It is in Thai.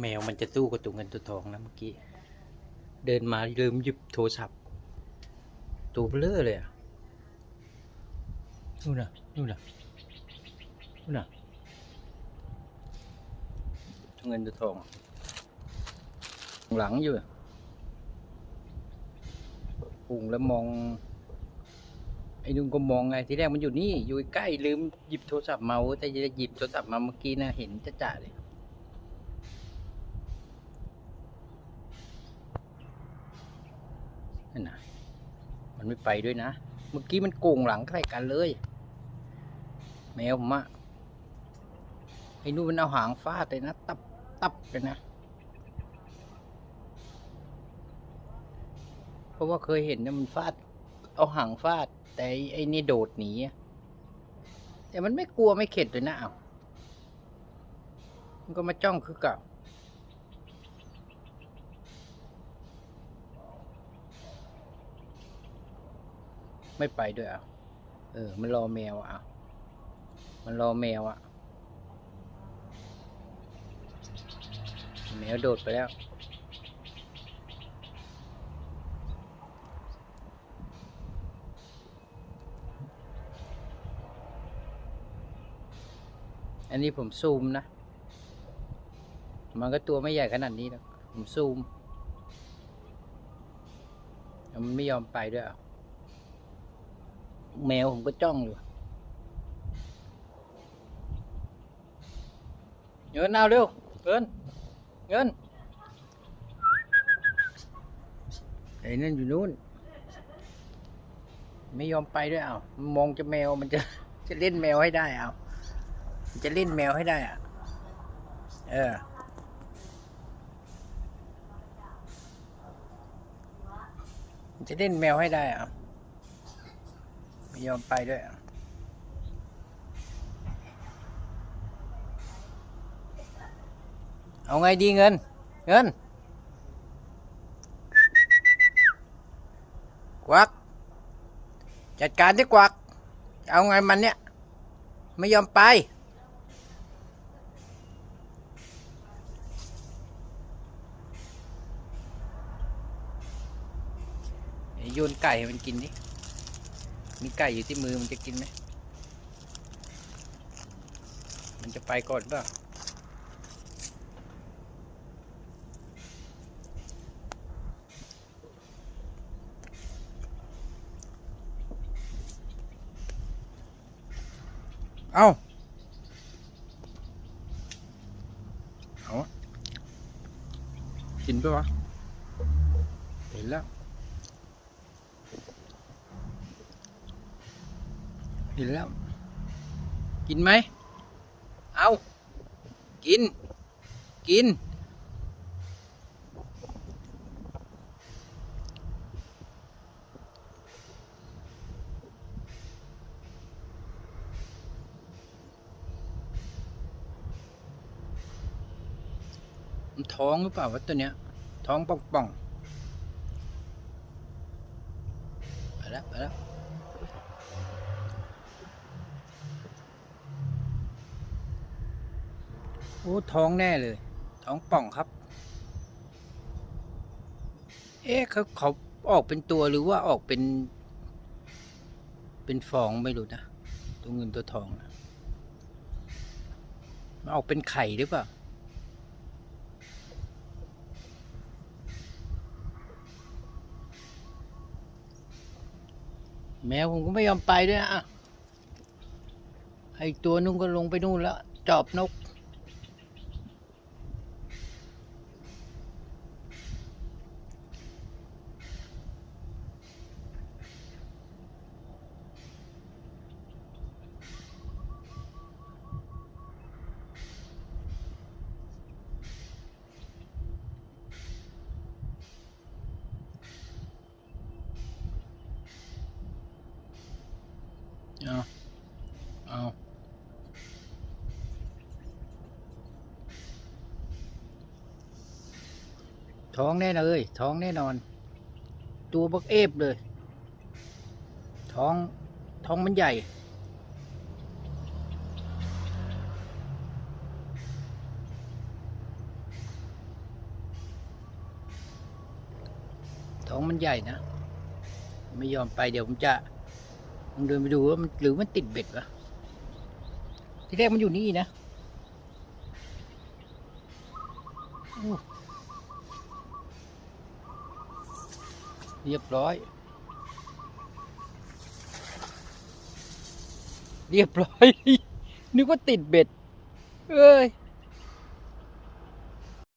แมวมันจะสู้กับตัวเงินตัวทองนะเมื่อกี้ เดินมาลืมหยิบโทรศัพท์ ตัวเบลอเลยอะนู่นน่ะนู่นน่ะนู่นน่ะตัวเงินตัวทอง หลังอยู่อะปุ่งแล้วมอง ไอ้นุ่มก็มองไงทีแรกมันอยู่นี่ อยู่ใกล้ลืมหยิบโทรศัพท์มาแต่จะหยิบโทรศัพท์มาเมื่อกี้นะเห็นจะจ่าเลย นั่นนะมันไม่ไปด้วยนะ เมื่อกี้มันโกงหลังใกล้กันเลย แมวผมอะไอ้นู่นมันเอาหางฟาดเลยนะ ตับตับเลยนะ เพราะว่าเคยเห็นนะมันฟาด เอาหางฟาด แต่ไอ้นี่โดดหนีแต่มันไม่กลัวไม่เข็ดเลยนะเอามันก็มาจ้องคือเก่า ไม่ไปด้วยอะเออ มันรอแมวอะ มันรอแมวอะ แมวโดดไปแล้วอันนี้ผมซูมนะ มันก็ตัวไม่ใหญ่ขนาดนี้แล้วผมซูม มันไม่ยอมไปด้วยอะ แมวผมก็จ้องอยู่เงินเอาเร็ว เงิน เงินไอ้นั่นอยู่นู้น ไม่ยอมไปด้วยเอามันมองจะแมวมันจะจะเล่นแมวให้ได้เอามันจะเล่นแมวให้ได้อะ เออจะเล่นแมวให้ได้อะ ไม่ยอมไปด้วยเอาไงดีเงิน เงิน กวัก จัดการที่กวัก เอาไงมันเนี่ย ไม่ยอมไปโยนไก่ให้มันกินดิ มีไก่อยู่ที่มือมันจะกินไหม มันจะไปก่อนเปล่าเอาเอากินไปวะ เห็นแล้ว เห็นแล้ว กินไหม เอา กิน กินมันท้องหรือเปล่าวะตัวเนี้ย ท้องป่องป่องๆไปแล้วไปแล้ว โอ้ท้องแน่เลย ท้องป่องครับ เอ๊ะเขาเขาออกเป็นตัวหรือว่าออกเป็น เป็นฟองไม่รู้นะ ตัวเงินตัวทองนะมันออกเป็นไข่หรือเปล่าแมวผมก็ไม่ยอมไปด้วยนะอะไอตัวนุ่งก็ลงไปนู่นแล้ว จอบนก เอาเอาท้องแน่นเลยท้องแน่นอน ตัวบักเอฟเลย ท้อง ท้องมันใหญ่ ท้องมันใหญ่นะ ไม่ยอมไปเดี๋ยวผมจะ ลองเดินไปดูว่ามันหรือมันติดเบ็ดวะที่แรกมันอยู่นี่นะเรียบร้อย เรียบร้อย นึกว่าติดเบ็ด เอ้ย